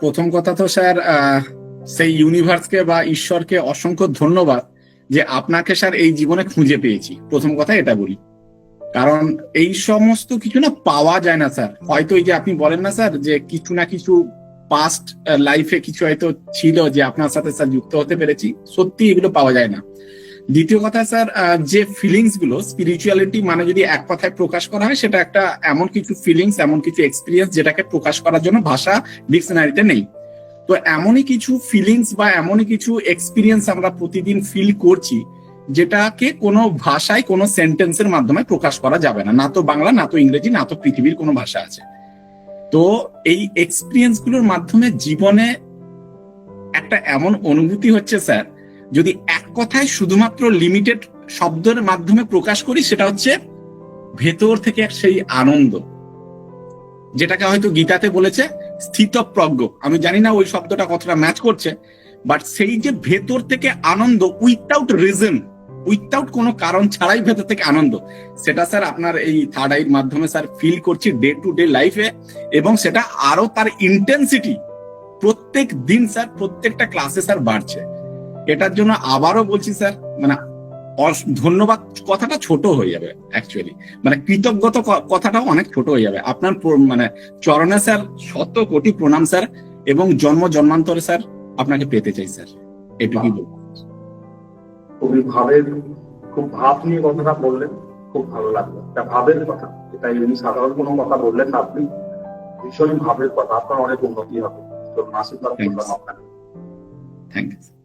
প্রথম কথা তো স্যার সেই ইউনিভার্সকে বা ঈশ্বরকে অসংখ্য ধন্যবাদ যে আপনাকে স্যার এই জীবনে খুঁজে পেয়েছি। প্রথম কথা এটা বলি। কারণ এই সমস্ত কিছু না পাওয়া যায় না স্যার। হয়তো এই যে আপনি বলেন না স্যার যে কিছু না কিছু পাস্ট লাইফে কিছু হয়তো ছিল যে আপনার সাথে স্যার যুক্ত হতে পেরেছি সত্যি এগুলো পাওয়া যায় না। দ্বিতীয় কথা, স্যার যে ফিলিংসগুলো স্পিরিচুয়ালিটি মানে যদি এক কথায় প্রকাশ করা হয়, সেটা একটা এমন কিছু ফিলিংস এমন কিছু এক্সপিরিয়েন্স যেটাকে প্রকাশ করার জন্য ভাষা ডিকশনারিতে নেই। তো এমনই কিছু ফিলিংস বা এমনই কিছু এক্সপিরিয়েন্স আমরা প্রতিদিন ফিল করছি, যেটাকে কোনো ভাষায়, কোনো সেন্টেন্সের মাধ্যমে প্রকাশ করা যাবে না। না তো বাংলা, না তো ইংরেজি, না তো পৃথিবীর কোনো ভাষা আছে। তো এই এক্সপিরিয়েন্সগুলোর মাধ্যমে জীবনে একটা এমন অনুভূতি হচ্ছে, স্যার যদি এক কথায় শুধুমাত্র লিমিটেড শব্দের মাধ্যমে প্রকাশ করি, সেটা হচ্ছে ভেতর থেকে এক সেই আনন্দ। যেটাকে হয়তো গীতাতে বলেছে, স্থিতপ্রজ্ঞ। আমি জানি না ওই শব্দটা কতটা ম্যাচ করছে বাট সেই যে ভেতর থেকে আনন্দ উইথাউট রিজন উইথাউট কোনো কারণ ছাড়াই ভেতর থেকে আনন্দ, সেটা স্যার আপনার এই থার্ড আইর মাধ্যমে স্যার ফিল করছি ডে টু ডে লাইফে এবং সেটা আরও তার ইন্টেন্সিটি প্রত্যেক দিন স্যার প্রত্যেকটা ক্লাসে স্যার বাড়ছে। এটার জন্য আবারও বলছি স্যার মানে ধন্যবাদ কথাটা ছোট হয়ে যাবে অ্যাকচুয়ালি মানে কৃতজ্ঞতা কথাটাও অনেক ছোট হয়ে যাবে। আপনার মানে চরণে স্যার শত কোটি প্রণাম স্যার এবং জন্ম জন্মান্তরে স্যার আপনাকে পেতে চাই স্যার। এটুকুই বলব। খুবই ভাবের খুব ভাব নিয়ে কথাটা বললেন খুব ভালো লাগল। এটা ভাবের কথা এটা এমনি সাধারণ কোনো কথা বললেন না আপনি ভীষণই ভাবের কথা আপনার অনেক উন্নতি হবে। তো করলাম আপনাকে। Thank you